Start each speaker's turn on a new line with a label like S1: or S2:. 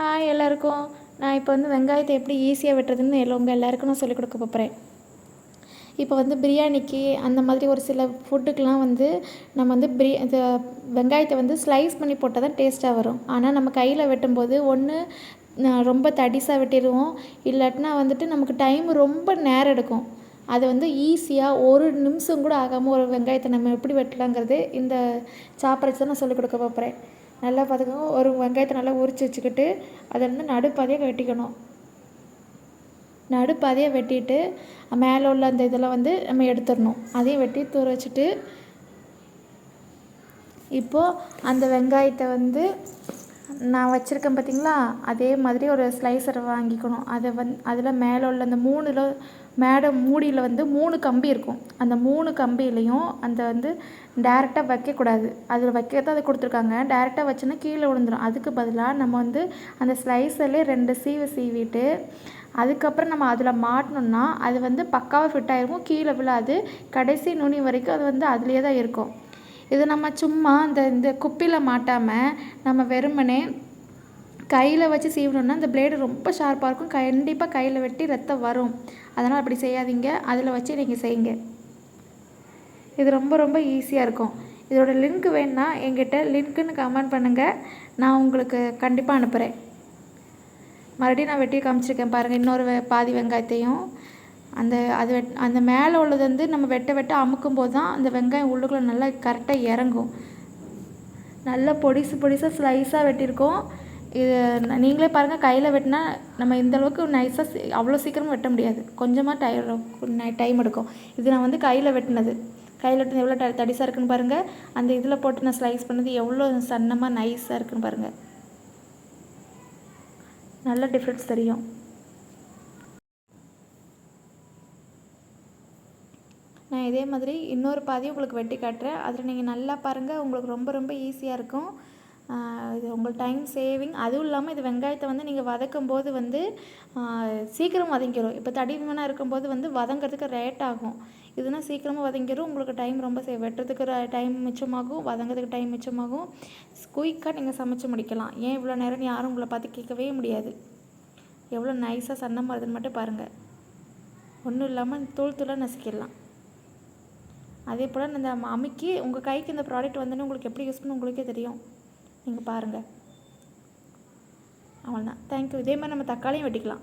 S1: Hi எல்லாருக்கும். நான் இப்போ வந்து வெங்காயத்தை எப்படி ஈஸியாக வெட்டுறதுன்னு உங்கள் எல்லாருக்கும் நான் சொல்லிக் கொடுக்க போகிறேன் இப்போ வந்து பிரியாணிக்கு அந்த மாதிரி ஒரு சில ஃபுட்டுக்கெலாம் வந்து நம்ம வந்து பிரி இந்த வெங்காயத்தை வந்து ஸ்லைஸ் பண்ணி போட்டால் தான் டேஸ்ட்டாக வரும். ஆனால் நம்ம கையில் வெட்டும்போது ஒன்று ரொம்ப தடிசாக வெட்டிடுவோம். இல்லாட்டினா வந்துட்டு நமக்கு டைம் ரொம்ப நேரம் எடுக்கும். அது வந்து ஈஸியாக ஒரு நிமிஷம் கூட ஆகாமல் ஒரு வெங்காயத்தை நம்ம எப்படி வெட்டலாங்கிறது இந்த சாப்பிட்றச்சு தான் நான் சொல்லிக் கொடுக்க போகிறேன் நல்லா பார்த்துக்கோங்க ஒரு வெங்காயத்தை நல்லா உரித்து வச்சுக்கிட்டு அதை வந்து நடுப்பாதையாக வெட்டிக்கணும். நடுப்பாதையாக வெட்டிட்டு மேலே உள்ள அந்த இதெல்லாம் வந்து நம்ம எடுத்துடணும். அதையும் வெட்டி தூர வச்சுட்டு இப்போது அந்த வெங்காயத்தை வந்து நான் வச்சுருக்கேன் பார்த்தீங்களா அதே மாதிரி ஒரு ஸ்லைசரை வாங்கிக்கணும். அதை வந் அதில் மேலே உள்ள அந்த மூணில் மேடை மூடியில் வந்து மூணு கம்பி இருக்கும். அந்த மூணு கம்பியிலையும் அந்த வந்து டேரெக்டாக வைக்கக்கூடாது அதில் வைக்க அதை கொடுத்துருக்காங்க. டேரெக்டாக வச்சோன்னா கீழே விழுந்துடும் அதுக்கு பதிலாக நம்ம வந்து அந்த ஸ்லைஸர்லேயே ரெண்டு சீவை சீவிட்டு அதுக்கப்புறம் நம்ம அதில் மாட்டினோம்னா அது வந்து பக்காவாக ஃபிட் ஆகிருக்கும் கீழே விழாது. கடைசி நுனி வரைக்கும் அது வந்து அதுலேயே தான் இருக்கும். இது நம்ம சும்மா அந்த இந்த குப்பியில் மாட்டாமல் நம்ம வெறுமனே கையில் வச்சு சீவணுன்னா இந்த பிளேடு ரொம்ப ஷார்ப்பாக இருக்கும். கண்டிப்பாக கையில் வெட்டி ரத்தம் வரும். அதனால் அப்படி செய்யாதீங்க. அதில் வச்சு நீங்கள் செய்யுங்க. இது ரொம்ப ரொம்ப ஈஸியாக இருக்கும். இதோட லிங்க் வேணுன்னா என்கிட்ட லிங்க்குன்னு கமெண்ட் பண்ணுங்கள் நான் உங்களுக்கு கண்டிப்பாக அனுப்புகிறேன் மறுபடியும் நான் வெட்டி காமிச்சிருக்கேன் பாருங்கள் இன்னொரு பாதி வெங்காயத்தையும். அந்த அது வெட் அந்த மேலே உள்ளது வந்து நம்ம வெட்ட வெட்ட அமுக்கும் போது தான் அந்த வெங்காயம் உள்ளுக்குள்ளே நல்லா கரெக்டாக இறங்கும். நல்லா பொடிசு பொடிசாக ஸ்லைஸாக வெட்டியிருக்கோம் இது நீங்களே பாருங்கள் கையில் வெட்டினா நம்ம இந்த அளவுக்கு நைஸாக அவ்வளோ சீக்கிரமாக வெட்ட முடியாது. கொஞ்சமாக டை டைம் எடுக்கும். இது நான் வந்து கையில் வெட்டினது. கையில் வெட்டினது எவ்வளோ ட தடிசாக இருக்குன்னு பாருங்கள் அந்த இதில் போட்டு நான் ஸ்லைஸ் பண்ணது எவ்வளோ சன்னமாக நைஸாக இருக்குன்னு பாருங்கள் நல்ல டிஃப்ரென்ஸ் தெரியும். நான் இதே மாதிரி இன்னொரு பாதியும் உங்களுக்கு வெட்டி காட்டுறேன். அதில் நீங்கள் நல்லா பாருங்கள் உங்களுக்கு ரொம்ப ரொம்ப ஈஸியாக இருக்கும். இது உங்கள் டைம் சேவிங் அதுவும் இல்லாமல் இது வெங்காயத்தை வந்து நீங்கள் வதக்கும் போது வந்து சீக்கிரம் வதங்கிடும் இப்போ தடிமனாக இருக்கும்போது வந்து வதங்கிறதுக்கு ரேட் ஆகும். இதுனா சீக்கிரமாக வதங்கிடும் உங்களுக்கு டைம் ரொம்ப சேவ் வெட்டுறதுக்கு டைம் மிச்சமாகும். வதங்கிறதுக்கு டைம் மிச்சமாகும். குயிக்காக நீங்கள் சமைச்சு முடிக்கலாம். ஏன் இவ்வளோ நேரம் யாரும் உங்களை பார்த்து கேட்கவே முடியாது. எவ்வளோ நைஸாக சன்னமாக வருதுன்னு மட்டும் பாருங்கள் ஒன்றும் இல்லாமல் தூள் தூளாக நசுக்கிடலாம். அதே போல் இந்த அமுக்கி உங்கள் கைக்கு இந்த ப்ராடக்ட் வந்தோன்னே உங்களுக்கு எப்படி யூஸ் பண்ண உங்களுக்கே தெரியும். நீங்கள் பாருங்கள் அவ்வளோதான் தேங்க்யூ இதே மாதிரி நம்ம தக்காளியும் வெட்டிக்கலாம்.